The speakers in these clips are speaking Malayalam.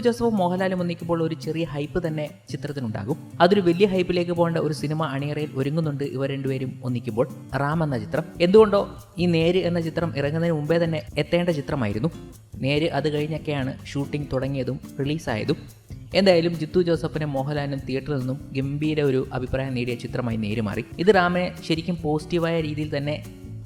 ജോസഫും മോഹൻലാലും ഒന്നിക്കുമ്പോൾ ഒരു ചെറിയ ഹൈപ്പ് തന്നെ ചിത്രത്തിനുണ്ടാകും. അതൊരു വലിയ ഹൈപ്പിലേക്ക് പോകേണ്ട ഒരു സിനിമ അണിയറയിൽ ഒരുങ്ങുന്നുണ്ട് ഇവർ രണ്ടുപേരും ഒന്നിക്കുമ്പോൾ. റാം എന്ന ചിത്രം. എന്തുകൊണ്ടോ ഈ നേര് എന്ന ചിത്രം ഇറങ്ങുന്നതിന് മുമ്പേ തന്നെ എത്തേണ്ട ചിത്രമായിരുന്നു. നേര് അത് കഴിഞ്ഞൊക്കെയാണ് ഷൂട്ടിംഗ് തുടങ്ങിയതും റിലീസായതും. എന്തായാലും ജിത്തു ജോസഫിനെ മോഹൻലാലിനും തിയേറ്ററിൽ നിന്നും ഗംഭീര ഒരു അഭിപ്രായം നേടിയ ചിത്രമായി നേര് മാറി. ഇത് റാമിനെ ശരിക്കും പോസിറ്റീവായ രീതിയിൽ തന്നെ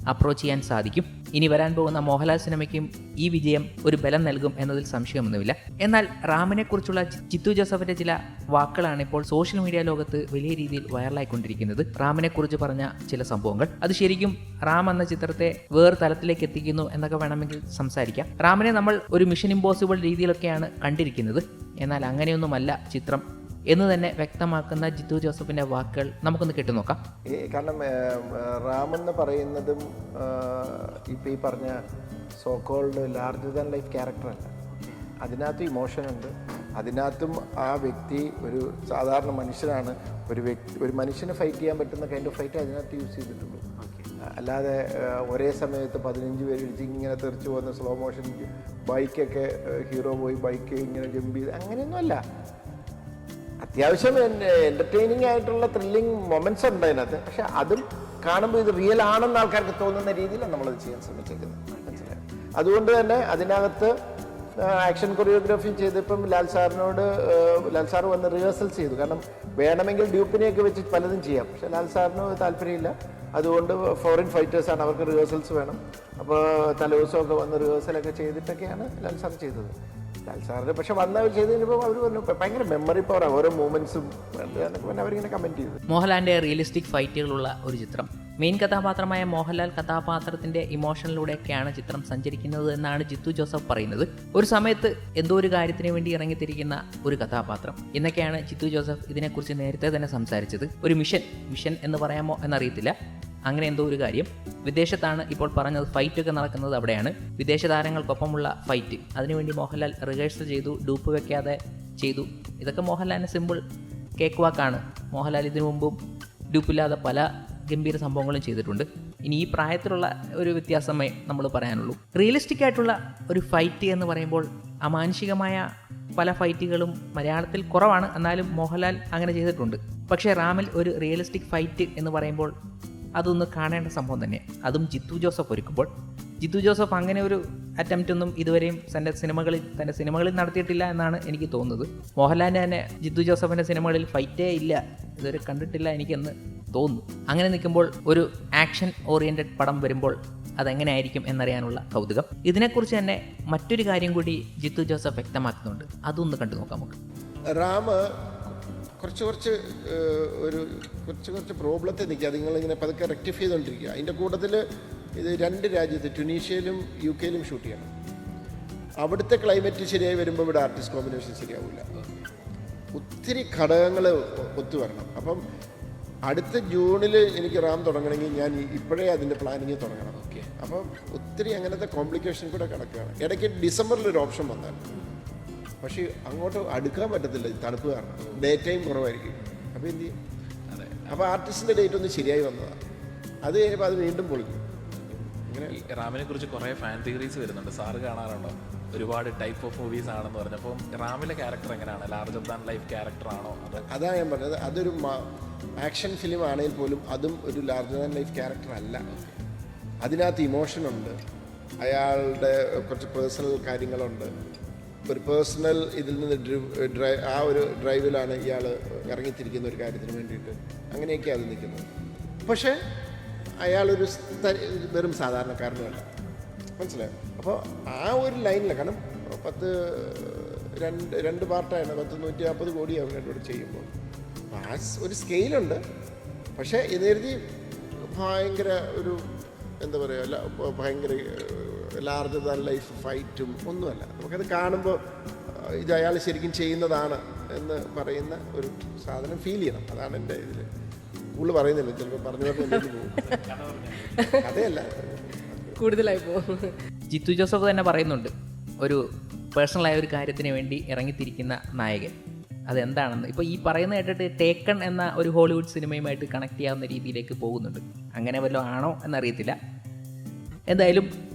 അപ്രോച്ച് ചെയ്യാൻ സാധിക്കും. ഇനി വരാൻ പോകുന്ന മോഹൻലാൽ സിനിമയ്ക്കും ഈ വിജയം ഒരു ബലം നൽകും എന്നതിൽ സംശയമൊന്നുമില്ല. എന്നാൽ റാമിനെ കുറിച്ചുള്ള ചിത്തു ജോസഫിന്റെ ചില വാക്കുകളാണ് ഇപ്പോൾ സോഷ്യൽ മീഡിയ ലോകത്ത് വലിയ രീതിയിൽ വൈറലായിക്കൊണ്ടിരിക്കുന്നത്. റാമിനെ കുറിച്ച് പറഞ്ഞ ചില സംഭവങ്ങൾ. അത് ശരിക്കും റാം എന്ന ചിത്രത്തെ വേറെ തലത്തിലേക്ക് എത്തിക്കുന്നു എന്നൊക്കെ വേണമെങ്കിൽ സംസാരിക്കാം. റാമിനെ നമ്മൾ ഒരു മിഷൻ ഇമ്പോസിബിൾ രീതിയിലൊക്കെയാണ് കണ്ടിരിക്കുന്നത്. എന്നാൽ അങ്ങനെയൊന്നുമല്ല ചിത്രം എന്ന് തന്നെ വ്യക്തമാക്കുന്ന ജിത്തു ജോസഫിന്റെ വാക്കുകൾ നമുക്കൊന്ന് കേട്ടു നോക്കാം. കാരണം കാരണം എന്ന് പറയുന്നതും ഇപ്പം ഈ പറഞ്ഞ so called larger than life character ക്യാരക്ടറല്ല അതിനകത്ത് ഇമോഷൻ ഉണ്ട്. അതിനകത്തും ആ വ്യക്തി ഒരു സാധാരണ മനുഷ്യനാണ്. ഒരു വ്യക്തി ഒരു മനുഷ്യന് ഫൈറ്റ് ചെയ്യാൻ പറ്റുന്ന കൈൻഡ് ഓഫ് ഫൈറ്റ് അതിനകത്ത് യൂസ് ചെയ്തിട്ടുള്ളൂ. അല്ലാതെ ഒരേ സമയത്ത് പതിനഞ്ച് പേര് ഇടിച്ച് ഇങ്ങനെ തെറിച്ച് പോകുന്ന സ്ലോ മോഷൻ ബൈക്കൊക്കെ ഹീറോ പോയി ബൈക്ക് ഇങ്ങനെ ജമ്പ് ചെയ്ത് അങ്ങനെയൊന്നുമല്ല അത്യാവശ്യം എന്റർടൈനിങ് ആയിട്ടുള്ള ത്രില്ലിങ് മൊമെന്റ്സ് ഉണ്ട് അതിനകത്ത്. പക്ഷെ അതും കാണുമ്പോൾ ഇത് റിയൽ ആണെന്ന് ആൾക്കാർക്ക് തോന്നുന്ന രീതിയിലാണ് നമ്മളത് ചെയ്യാൻ ശ്രമിച്ചേക്കുന്നത്. മനസ്സിലായി? അതുകൊണ്ട് തന്നെ അതിനകത്ത് ആക്ഷൻ കൊറിയോഗ്രാഫി ചെയ്തപ്പം ലാൽ സാറിനോട് ലാൽ സാർ വന്ന് റിഹേഴ്സൽ ചെയ്തു. കാരണം വേണമെങ്കിൽ ഡ്യൂപ്പിനെയൊക്കെ വെച്ച് പലതും ചെയ്യാം. പക്ഷെ ലാൽ സാറിന് താല്പര്യമില്ല. അതുകൊണ്ട് ഫോറിൻ ഫൈറ്റേഴ്സാണ് അവർക്ക് റിഹേഴ്സൽസ് വേണം. അപ്പോൾ തലേദിവസമൊക്കെ വന്ന് റിഹേഴ്സലൊക്കെ ചെയ്തിട്ടൊക്കെയാണ് ലാൽ സാർ ചെയ്തത്. സാറിന് പക്ഷെ വന്നവർ ചെയ്ത് കഴിഞ്ഞപ്പോൾ അവർ പറഞ്ഞു "ഇപ്പൊ ഭയങ്കര മെമ്മറി പവർ ഓരോ മൂമെന്റ്സും പിന്നെ അവരിങ്ങനെ കമന്റ് ചെയ്തു. മോഹൻലാലിന്റെ റിയലിസ്റ്റിക് ഫൈറ്റുകളുള്ള ഒരു ചിത്രം. മെയിൻ കഥാപാത്രമായ മോഹൻലാൽ കഥാപാത്രത്തിന്റെ ഇമോഷനിലൂടെയൊക്കെയാണ് ചിത്രം സഞ്ചരിക്കുന്നത് എന്നാണ് ജിത്തു ജോസഫ് പറയുന്നത്. ഒരു സമയത്ത് എന്തോ ഒരു കാര്യത്തിന് വേണ്ടി ഇറങ്ങിത്തിരിക്കുന്ന ഒരു കഥാപാത്രം. എന്നൊക്കെയാണ് ജിത്തു ജോസഫ് ഇതിനെക്കുറിച്ച് നേരത്തെ തന്നെ സംസാരിച്ചത്. ഒരു മിഷൻ മിഷൻ എന്ന് പറയാമോ എന്നറിയത്തില്ല. അങ്ങനെ എന്തോ ഒരു കാര്യം. വിദേശത്താണ് ഇപ്പോൾ പറഞ്ഞത് ഫൈറ്റ് ഒക്കെ നടക്കുന്നത് അവിടെയാണ്. വിദേശ താരങ്ങൾക്കൊപ്പമുള്ള ഫൈറ്റ് അതിനുവേണ്ടി മോഹൻലാൽ റിഹേഴ്സൽ ചെയ്തു ഡൂപ്പ് വെക്കാതെ ചെയ്തു. ഇതൊക്കെ മോഹൻലാലിന് സിമ്പിൾ കേക്ക് വാക്കാണ് മോഹൻലാൽ ഇതിനു മുമ്പും ഡൂപ്പില്ലാതെ പല ഗംഭീര സംഭവങ്ങളും ചെയ്തിട്ടുണ്ട്. ഇനി ഈ പ്രായത്തിലുള്ള ഒരു വ്യത്യാസമേ നമ്മൾ പറയാനുള്ളൂ. റിയലിസ്റ്റിക് ആയിട്ടുള്ള ഒരു ഫൈറ്റ് എന്ന് പറയുമ്പോൾ അമാനുഷികമായ പല ഫൈറ്റുകളും മലയാളത്തിൽ കുറവാണ്. എന്നാലും മോഹൻലാൽ അങ്ങനെ ചെയ്തിട്ടുണ്ട്. പക്ഷേ റാമിൽ ഒരു റിയലിസ്റ്റിക് ഫൈറ്റ് എന്ന് പറയുമ്പോൾ അതൊന്ന് കാണേണ്ട സംഭവം തന്നെ. അതും ജിത്തു ജോസഫ് ഒരുക്കുമ്പോൾ. ജിത്തു ജോസഫ് അങ്ങനെ ഒരു അറ്റംപ്റ്റ് ഒന്നും ഇതുവരെയും തന്റെ സിനിമകളിൽ തന്റെ സിനിമകളിൽ നടത്തിയിട്ടില്ല എന്നാണ് എനിക്ക് തോന്നുന്നത്. മോഹൻലാലിന്റെ തന്നെ ജിത്തു ജോസഫിന്റെ സിനിമകളിൽ ഫൈറ്റേ ഇല്ല. ഇതുവരെ കണ്ടിട്ടില്ല എനിക്കെന്ന് തോന്നുന്നു. അങ്ങനെ നിൽക്കുമ്പോൾ ഒരു ആക്ഷൻ ഓറിയന്റഡ് പടം വരുമ്പോൾ അതെങ്ങനെയായിരിക്കും എന്നറിയാനുള്ള കൗതുകം. ഇതിനെക്കുറിച്ച് തന്നെ മറ്റൊരു കാര്യം കൂടി ജിത്തു ജോസഫ് വ്യക്തമാക്കുന്നുണ്ട്. അതൊന്ന് കണ്ടു നോക്കാം നമുക്ക്. റാം കുറച്ച് കുറച്ച് ഒരു കുറച്ച് കുറച്ച് പ്രോബ്ലത്തെ നിൽക്കുക. നിങ്ങളിങ്ങനെ പതുക്കെ റെക്ടിഫൈ ചെയ്തുകൊണ്ടിരിക്കുക. അതിന്റെ കൂട്ടത്തിൽ ഇത് രണ്ട് രാജ്യത്ത് ട്യൂണീഷ്യയിലും യു കെയിലും ഷൂട്ട് ചെയ്യണം. അവിടുത്തെ ക്ലൈമറ്റ് ശരിയായി വരുമ്പോൾ ഇവിടെ ആർട്ടിസ്റ്റ് കോമ്പിനേഷൻ ശരിയാവില്ല. ഒത്തിരി ഘടകങ്ങൾ ഒത്തു വരണം. അപ്പം അടുത്ത ജൂണിൽ എനിക്ക് റാം തുടങ്ങണമെങ്കിൽ ഞാൻ ഇപ്പോഴേ അതിന്റെ പ്ലാനിങ് തുടങ്ങണം. ഓക്കെ. അപ്പം ഒത്തിരി അങ്ങനത്തെ കോംപ്ലിക്കേഷൻ കൂടെ കിടക്കുകയാണ്. ഇടയ്ക്ക് ഡിസംബറിൽ ഒരു ഓപ്ഷൻ വന്നാൽ പക്ഷേ അങ്ങോട്ട് അടുക്കാൻ പറ്റത്തില്ല തണുപ്പ് കാരണം. ഡേ ടൈം കുറവായിരിക്കും. അപ്പോൾ എന്ത് ചെയ്യും? അപ്പോൾ ആർട്ടിസ്റ്റിന്റെ ഡേറ്റ് ഒന്ന് ശരിയായി വന്നതാണ് അത് കഴിഞ്ഞപ്പോൾ അത് വീണ്ടും പൊളിക്കും ഇങ്ങനെ റാമിനെ കുറിച്ച് കുറേ ഫാൻ തിയറീസ് വരുന്നുണ്ട്. സാറ് കാണാറുണ്ടോ? ഒരുപാട് ടൈപ്പ് ഓഫ് മൂവീസ് ആണെന്ന് പറഞ്ഞപ്പോൾ റാമിലെ ക്യാരക്ടർ എങ്ങനെയാണ്? ലാർജർ ദാൻ ലൈഫ് ക്യാരക്ടർ ആണോ? അത് അതാണ് ഞാൻ പറഞ്ഞത്. അതൊരു ആക്ഷൻ ഫിലിം ആണെങ്കിൽ പോലും അതും ഒരു ലാർജ് ദാൻ ലൈഫ് ക്യാരക്ടർ അല്ല. അതിനകത്ത് ഇമോഷനുണ്ട് അയാളുടെ കുറച്ച് പേഴ്സണൽ കാര്യങ്ങളുണ്ട്. ഒരു പേഴ്സണൽ ഇതിൽ നിന്ന് ഡ്രി- ആ ഒരു ഡ്രൈവിലാണ് ഇയാൾ ഇറങ്ങിത്തിരിക്കുന്ന ഒരു കാര്യത്തിന് വേണ്ടിയിട്ട് അങ്ങനെയൊക്കെയാണ് അത് നിൽക്കുന്നത്. പക്ഷേ അയാളൊരു വെറും സാധാരണക്കാരനുമല്ല. മനസ്സിലായോ? അപ്പോൾ ആ ഒരു ലൈനിൽ കാരണം പത്ത് രണ്ട് രണ്ട് പാർട്ടാണ് പത്ത് നൂറ്റി നാൽപ്പത് കോടി അവരോട് ചെയ്യുമ്പോൾ. ആ ഒരു സ്കെയിലുണ്ട് പക്ഷേ കരുതി ഭയങ്കര ഒരു എന്താ പറയുക ഭയങ്കര ലാർജർ ദാൻ ലൈഫ് ഫൈറ്റും ഒന്നുമല്ല. നമുക്കത് കാണുമ്പോൾ ഇത് അയാൾ ശരിക്കും ചെയ്യുന്നതാണ് എന്ന് പറയുന്ന ഒരു സാധനം ഫീൽ ചെയ്യണം. അതാണ് എന്റെ ഇതിൽ കൂടുതൽ പറയുന്നില്ല ചിലപ്പോൾ പറഞ്ഞു അതെയല്ല പോകും. കൂടുതലായി പോകും. ജിത്തു ജോസഫ് തന്നെ പറയുന്നുണ്ട് ഒരു പേഴ്സണലായ ഒരു കാര്യത്തിന് വേണ്ടി ഇറങ്ങിത്തിരിക്കുന്ന നായകൻ. അതെന്താണെന്ന്? ഇപ്പോൾ ഈ പറയുന്ന കേട്ടിട്ട് ടേക്കൺ എന്ന ഒരു ഹോളിവുഡ് സിനിമയുമായിട്ട് കണക്ട് ചെയ്യാവുന്ന രീതിയിലേക്ക് പോകുന്നുണ്ട്. അങ്ങനെ വല്ലതും ആണോ എന്നറിയത്തില്ല. എന്തായാലും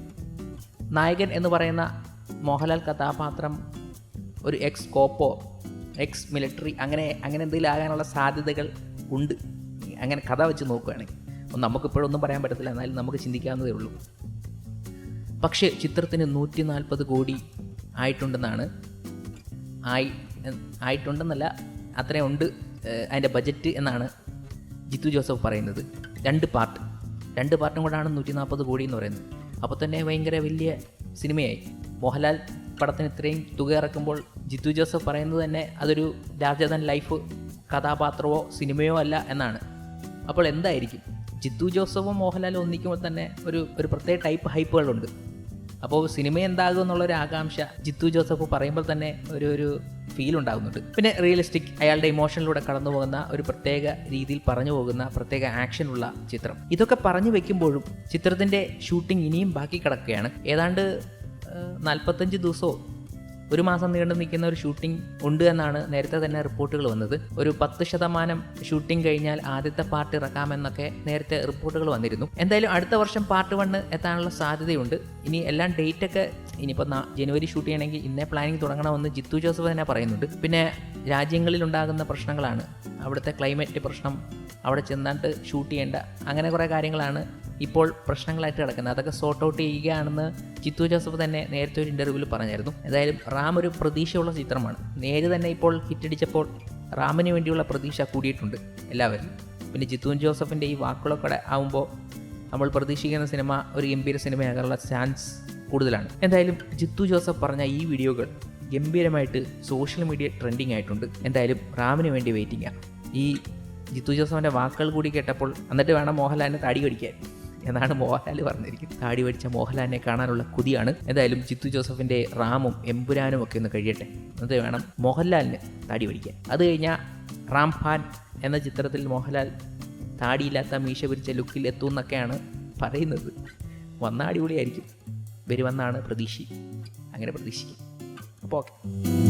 നായകൻ എന്ന് പറയുന്ന മോഹൻലാൽ കഥാപാത്രം ഒരു എക്സ് കോപ്പോ എക്സ് മിലിറ്ററി അങ്ങനെ അങ്ങനെ എന്തെങ്കിലും ആകാനുള്ള സാധ്യതകൾ ഉണ്ട്. അങ്ങനെ കഥ വെച്ച് നോക്കുകയാണെങ്കിൽ നമുക്കിപ്പോഴൊന്നും പറയാൻ പറ്റത്തില്ല. എന്നാലും നമുക്ക് ചിന്തിക്കാവുന്നതേ ഉള്ളൂ. പക്ഷേ ചിത്രത്തിന് നൂറ്റി നാൽപ്പത് കോടി ആയിട്ടുണ്ടെന്നാണ്. ആയി ആയിട്ടുണ്ടെന്നല്ല അത്രയും ഉണ്ട് അതിന്റെ ബജറ്റ് എന്നാണ് ജിത്തു ജോസഫ് പറയുന്നത്. രണ്ട് പാർട്ട്. രണ്ട് പാർട്ടും കൂടാണ് നൂറ്റി നാൽപ്പത് കോടി എന്ന് പറയുന്നത്. അപ്പോൾ തന്നെ ഭയങ്കര വലിയ സിനിമയായി. മോഹൻലാൽ പടത്തിന് ഇത്രയും തുക ഇറക്കുമ്പോൾ ജിത്തു ജോസഫ് പറയുന്നത് തന്നെ അതൊരു ദാൻ ലൈഫ് കഥാപാത്രമോ സിനിമയോ അല്ല എന്നാണ്. അപ്പോൾ എന്തായിരിക്കും? ജിത്തു ജോസഫും മോഹൻലാലും ഒന്നിക്കുമ്പോൾ തന്നെ ഒരു ഒരു പ്രത്യേക ടൈപ്പ് ഹൈപ്പുകളുണ്ട് അപ്പോൾ സിനിമ എന്താകും എന്നുള്ളൊരു ആകാംക്ഷ ജിത്തു ജോസഫ് പറയുമ്പോൾ തന്നെ ഒരു ഒരു ഫീൽ ഉണ്ടാകുന്നുണ്ട് പിന്നെ റിയലിസ്റ്റിക് അയാളുടെ ഇമോഷനിലൂടെ കടന്നു പോകുന്ന ഒരു പ്രത്യേക രീതിയിൽ പറഞ്ഞു പോകുന്ന പ്രത്യേക ആക്ഷനുള്ള ചിത്രം. ഇതൊക്കെ പറഞ്ഞു വെക്കുമ്പോഴും ചിത്രത്തിന്റെ ഷൂട്ടിംഗ് ഇനിയും ബാക്കി കിടക്കുകയാണ്. ഏതാണ്ട് നാൽപ്പത്തഞ്ച് ദിവസമോ ഒരു മാസം നീണ്ടു നിൽക്കുന്ന ഒരു ഷൂട്ടിംഗ് ഉണ്ട് എന്നാണ് നേരത്തെ തന്നെ റിപ്പോർട്ടുകൾ വന്നത്. ഒരു പത്ത് ശതമാനം ഷൂട്ടിംഗ് കഴിഞ്ഞാൽ ആദ്യത്തെ പാർട്ട് ഇറക്കാമെന്നൊക്കെ നേരത്തെ റിപ്പോർട്ടുകൾ വന്നിരുന്നു. എന്തായാലും അടുത്ത വർഷം പാർട്ട് വണ്ണ് എത്താനുള്ള സാധ്യതയുണ്ട്. ഇനി എല്ലാം ഡേറ്റ് ഒക്കെ ഇനിയിപ്പോൾ ജനുവരി ഷൂട്ട് ചെയ്യണമെങ്കിൽ ഇന്നേ പ്ലാനിങ് തുടങ്ങണമെന്ന് ജിത്തു ജോസഫ് തന്നെ പറയുന്നുണ്ട്. പിന്നെ രാജ്യങ്ങളിൽ ഉണ്ടാകുന്ന പ്രശ്നങ്ങളാണ്. അവിടുത്തെ ക്ലൈമറ്റ് പ്രശ്നം അവിടെ ചെന്നിട്ട് ഷൂട്ട് ചെയ്യേണ്ട അങ്ങനെ കുറേ കാര്യങ്ങളാണ് ഇപ്പോൾ പ്രശ്നങ്ങളായിട്ട് കിടക്കുന്നത്. അതൊക്കെ സോർട്ട് ഔട്ട് ചെയ്യുകയാണെന്ന് ചിത്തു ജോസഫ് തന്നെ നേരത്തെ ഒരു ഇന്റർവ്യൂവിൽ പറഞ്ഞായിരുന്നു. എന്തായാലും റാം ഒരു പ്രതീക്ഷയുള്ള ചിത്രമാണ്. നേര് തന്നെ ഇപ്പോൾ ഹിറ്റടിച്ചപ്പോൾ റാമിന് വേണ്ടിയുള്ള പ്രതീക്ഷ കൂടിയിട്ടുണ്ട് എല്ലാവരും പിന്നെ ജിത്തു ജോസഫിന്റെ ഈ വാക്കുകളൊക്കെ ആവുമ്പോൾ നമ്മൾ പ്രതീക്ഷിക്കുന്ന സിനിമ ഒരു ഗംഭീര സിനിമയാകാനുള്ള ചാൻസ് കൂടുതലാണ്. എന്തായാലും ജിത്തു ജോസഫ് പറഞ്ഞ ഈ വീഡിയോകൾ ഗംഭീരമായിട്ട് സോഷ്യൽ മീഡിയ ട്രെൻഡിങ് ആയിട്ടുണ്ട്. എന്തായാലും റാമിന് വേണ്ടി വെയിറ്റിംഗ് ആണ് ഈ ജിത്തു ജോസഫിന്റെ വാക്കുകൾ കൂടി കേട്ടപ്പോൾ എന്നിട്ട് വേണം മോഹൻലാലിനെ താടി കടിക്കാൻ. എന്നാണ് മോഹൻലാൽ പറഞ്ഞിരിക്കുന്നത്. താടി പഠിച്ച മോഹൻലാലിനെ കാണാനുള്ള കുതിയാണ്. എന്തായാലും ജിത്തു ജോസഫിന്റെ റാമും എമ്പുരാനും ഒക്കെ ഒന്ന് കഴിയട്ടെ. എന്നിട്ട് വേണം മോഹൻലാലിന് താടി പഠിക്കാൻ അത് കഴിഞ്ഞാൽ റാം ഫാൻ എന്ന ചിത്രത്തിൽ മോഹൻലാൽ താടിയില്ലാത്ത മീശ പിരിച്ച ലുക്കിൽ എത്തുമെന്നൊക്കെയാണ് പറയുന്നത്. വന്ന അടിപൊളിയായിരിക്കും. വരുമെന്നാണ് പ്രതീക്ഷ. അങ്ങനെ പ്രതീക്ഷിക്കും അപ്പോൾ ഓക്കെ.